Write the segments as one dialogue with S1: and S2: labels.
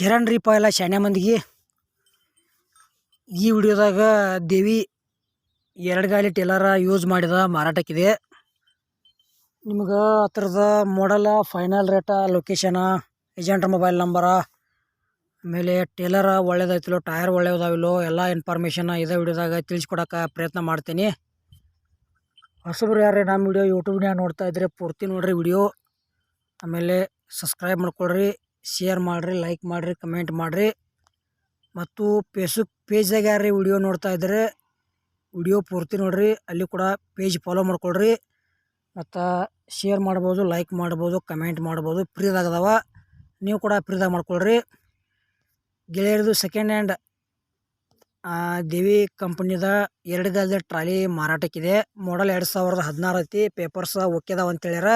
S1: ಶರಣ್ರಿಪ್ಪ ಎಲ್ಲ ಶಾಣ್ಯ ಮಂದಿಗೆ. ಈ ವಿಡಿಯೋದಾಗ ದೇವಿ ಎರಡು ಗಾಲಿ ಟೇಲರ ಯೂಸ್ ಮಾಡಿದ ಮಾರಾಟಕ್ಕಿದೆ. ನಿಮ್ಗೆ ಹತ್ರದ ಮಾಡಲ ಫೈನಲ್ ರೇಟ ಲೊಕೇಶನ ಏಜೆಂಟ್ರ ಮೊಬೈಲ್ ನಂಬರ ಆಮೇಲೆ ಟೇಲರ ಒಳ್ಳೇದಾಯ್ತಿಲ್ಲೋ, ಟೈರ್ ಒಳ್ಳೇದಾವಿಲ್ಲೋ, ಎಲ್ಲ ಇನ್ಫಾರ್ಮೇಷನ್ ಇದೇ ವಿಡಿಯೋದಾಗ ತಿಳಿಸ್ಕೊಡಕ್ಕೆ ಪ್ರಯತ್ನ ಮಾಡ್ತೀನಿ. ಹೊಸಬ್ರು ಯಾರೇ ನಮ್ಮ ವಿಡಿಯೋ ಯೂಟ್ಯೂಬ್ನ್ಯಾಗ ನೋಡ್ತಾ ಇದ್ರೆ ಪೂರ್ತಿ ನೋಡ್ರಿ ವಿಡಿಯೋ. ಆಮೇಲೆ ಸಬ್ಸ್ಕ್ರೈಬ್ ಮಾಡ್ಕೊಳ್ರಿ. ಶೇರ್ ಮಾಡಿರಿ ಲೈಕ್ ಮಾಡಿರಿ ಕಮೆಂಟ್ ಮಾಡಿರಿ. ಮತ್ತು ಫೇಸ್ಬುಕ್ ಪೇಜ್ದಾಗ ಯಾರೀ ವಿಡಿಯೋ ನೋಡ್ತಾ ಇದ್ದರೆ ವಿಡಿಯೋ ಪೂರ್ತಿ ನೋಡಿರಿ, ಅಲ್ಲಿ ಕೂಡ ಪೇಜ್ ಫಾಲೋ ಮಾಡ್ಕೊಳ್ರಿ. ಮತ್ತು ಶೇರ್ ಮಾಡ್ಬೋದು ಲೈಕ್ ಮಾಡ್ಬೋದು ಕಮೆಂಟ್ ಮಾಡ್ಬೋದು ಫ್ರೀದಾಗ ಅದಾವ. ನೀವು ಕೂಡ ಫ್ರೀದಾಗ ಮಾಡ್ಕೊಳ್ರಿ. ಗೆಳೆಯರದು ಸೆಕೆಂಡ್ ಹ್ಯಾಂಡ್ ದೇವಿ ಕಂಪ್ನಿದ ಎರಡು ಗಾಲದ ಟ್ರಾಲಿ ಮಾರಾಟಕ್ಕಿದೆ. ಮಾಡಲ್ ಎರಡು ಸಾವಿರದ ಹದಿನಾರು ಐತಿ ಪೇಪರ್ಸ್ ಅಂತ ಅಂತೇಳ್ಯಾರ.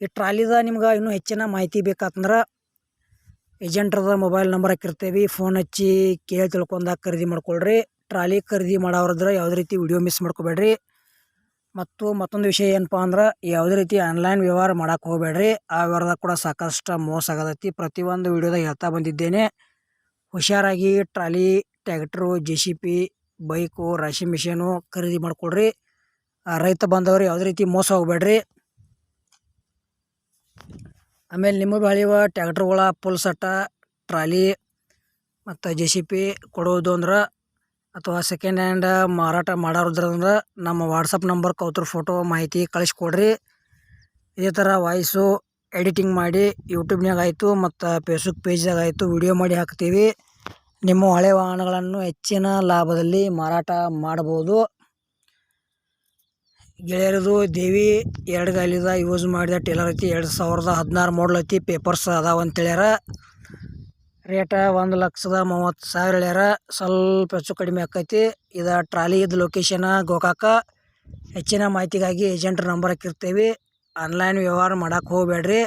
S1: ಈ ಟ್ರಾಲಿದ ನಿಮ್ಗೆ ಇನ್ನೂ ಹೆಚ್ಚಿನ ಮಾಹಿತಿ ಬೇಕಂದ್ರೆ ಏಜೆಂಟ್ರದ ಮೊಬೈಲ್ ನಂಬರ್ ಹಾಕಿರ್ತೇವೆ. ಫೋನ್ ಹಚ್ಚಿ ಕೇಳಿ ತಿಳ್ಕೊಂಡಾಗ ಖರೀದಿ ಮಾಡ್ಕೊಳ್ರಿ. ಟ್ರಾಲಿ ಖರೀದಿ ಮಾಡೋರಿದ್ರೆ ಯಾವುದೇ ರೀತಿ ವಿಡಿಯೋ ಮಿಸ್ ಮಾಡ್ಕೋಬೇಡ್ರಿ. ಮತ್ತು ಮತ್ತೊಂದು ವಿಷಯ ಏನಪ್ಪ ಅಂದ್ರೆ ಯಾವುದೇ ರೀತಿ ಆನ್ಲೈನ್ ವ್ಯವಹಾರ ಮಾಡೋಕೆ ಹೋಗಬೇಡ್ರಿ. ಆ ವ್ಯವಹಾರದಾಗ ಕೂಡ ಸಾಕಷ್ಟು ಮೋಸ ಆಗತೈತಿ. ಪ್ರತಿಯೊಂದು ವಿಡಿಯೋದಾಗ ಹೇಳ್ತಾ ಬಂದಿದ್ದೇನೆ. ಹುಷಾರಾಗಿ trolley, tractor J C B bike ರಾಶಿ ಮಿಷನು ಖರೀದಿ ಮಾಡ್ಕೊಳ್ರಿ. ಆ ರೈತ ಬಂದವರು ಯಾವುದೇ ರೀತಿ ಮೋಸ ಹೋಗ್ಬೇಡ್ರಿ. ಆಮೇಲೆ ನಿಮ್ಮ ಬೆಳೆಯುವ ಟ್ಯಾಕ್ಟ್ರುಗಳ ಪುಲ್ ಸಟ್ಟ, ಟ್ರಾಲಿ ಮತ್ತು ಜೆ ಸಿ ಪಿ ಕೊಡುವುದು ಅಂದ್ರೆ ಅಥವಾ ಸೆಕೆಂಡ್ ಹ್ಯಾಂಡ್ ಮಾರಾಟ ಮಾಡೋದ್ರಂದ್ರೆ ನಮ್ಮ ವಾಟ್ಸಪ್ ನಂಬರ್ ಕೌತ್ರ ಫೋಟೋ ಮಾಹಿತಿ ಕಳಿಸ್ಕೊಡ್ರಿ. ಇದೇ ಥರ ವಾಯ್ಸು ಎಡಿಟಿಂಗ್ ಮಾಡಿ ಯೂಟ್ಯೂಬ್ನಾಗ ಆಯಿತು ಮತ್ತು ಫೇಸ್ಬುಕ್ ಪೇಜ್ದಾಗ ಆಯಿತು ವಿಡಿಯೋ ಮಾಡಿ ಹಾಕ್ತೀವಿ. ನಿಮ್ಮ ಹಳೆ ವಾಹನಗಳನ್ನು ಹೆಚ್ಚಿನ ಲಾಭದಲ್ಲಿ ಮಾರಾಟ ಮಾಡ್ಬೋದು. ಗೆಳೆಯರದು ದೇವಿ ಎರಡು ಗಾಲಿದ ಯೂಸ್ ಮಾಡಿದ ಟೇಲರ್ ಐತಿ, ಎರಡು ಸಾವಿರದ ಹದಿನಾರು ಮಾಡಲ್ ಐತಿ ಪೇಪರ್ಸ್ ಅದಾವ ಅಂತೇಳ್ಯಾರ ರೇಟ ಒಂದು ಲಕ್ಷದ ಮೂವತ್ತು ಸಾವಿರ ಹೇಳ್ಯಾರ. ಸ್ವಲ್ಪ ಹೆಚ್ಚು ಕಡಿಮೆ ಆಕೈತಿ. ಇದು ಟ್ರಾಲಿ ಇದು ಲೊಕೇಶನ ಗೋಕಾಕ. ಹೆಚ್ಚಿನ ಮಾಹಿತಿಗಾಗಿ ಏಜೆಂಟ್ರ ನಂಬರ್ ಹಾಕಿರ್ತೀವಿ. ಆನ್ಲೈನ್ ವ್ಯವಹಾರ ಮಾಡಕ್ಕೆ ಹೋಗಬೇಡ್ರಿ.